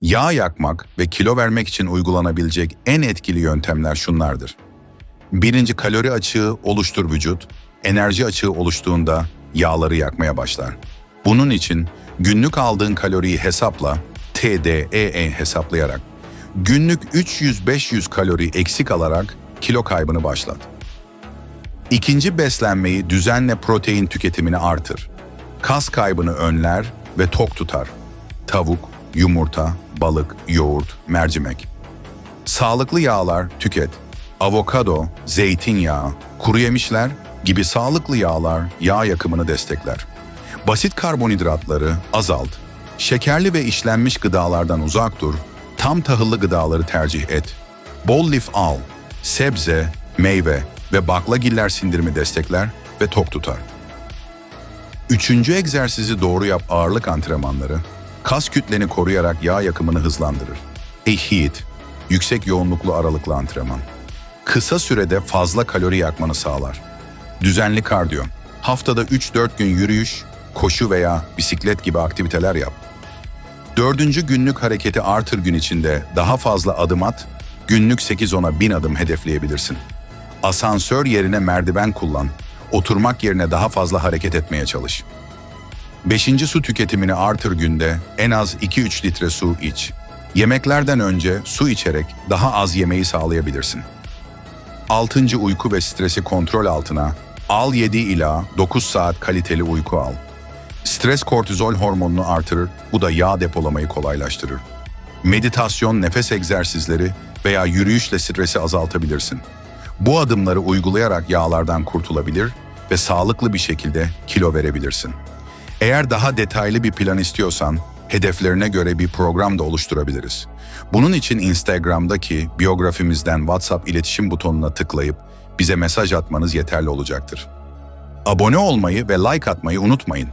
Yağ yakmak ve kilo vermek için uygulanabilecek en etkili yöntemler şunlardır. Birinci kalori açığı oluştur vücut, enerji açığı oluştuğunda yağları yakmaya başlar. Bunun için günlük aldığın kaloriyi hesapla, TDEE hesaplayarak, günlük 300-500 kalori eksik alarak kilo kaybını başlat. İkinci beslenmeyi düzenle protein tüketimini artır. Kas kaybını önler ve tok tutar. Tavuk, yumurta, balık, yoğurt, mercimek. Sağlıklı yağlar tüket. Avokado, zeytinyağı, kuru yemişler gibi sağlıklı yağlar yağ yakımını destekler. Basit karbonhidratları azalt. Şekerli ve işlenmiş gıdalardan uzak dur. Tam tahıllı gıdaları tercih et. Bol lif al. Sebze, meyve ve baklagiller sindirimi destekler ve tok tutar. Üçüncü egzersizi doğru yap ağırlık antrenmanları, kas kütleni koruyarak yağ yakımını hızlandırır. HIIT, yüksek yoğunluklu aralıklı antrenman. Kısa sürede fazla kalori yakmanı sağlar. Düzenli kardiyo, haftada 3-4 gün yürüyüş, koşu veya bisiklet gibi aktiviteler yap. Dördüncü günlük hareketi artır gün içinde daha fazla adım at, günlük 8-10'a 1000 adım hedefleyebilirsin. Asansör yerine merdiven kullan, oturmak yerine daha fazla hareket etmeye çalış. Beşinci su tüketimini artır günde en az 2-3 litre su iç. Yemeklerden önce su içerek daha az yemeği sağlayabilirsin. Altıncı uyku ve stresi kontrol altına al 7 ila 9 saat kaliteli uyku al. Stres kortizol hormonunu artırır, bu da yağ depolamayı kolaylaştırır. Meditasyon, nefes egzersizleri veya yürüyüşle stresi azaltabilirsin. Bu adımları uygulayarak yağlardan kurtulabilir ve sağlıklı bir şekilde kilo verebilirsin. Eğer daha detaylı bir plan istiyorsan, hedeflerine göre bir program da oluşturabiliriz. Bunun için Instagram'daki biyografimizden WhatsApp iletişim butonuna tıklayıp bize mesaj atmanız yeterli olacaktır. Abone olmayı ve like atmayı unutmayın.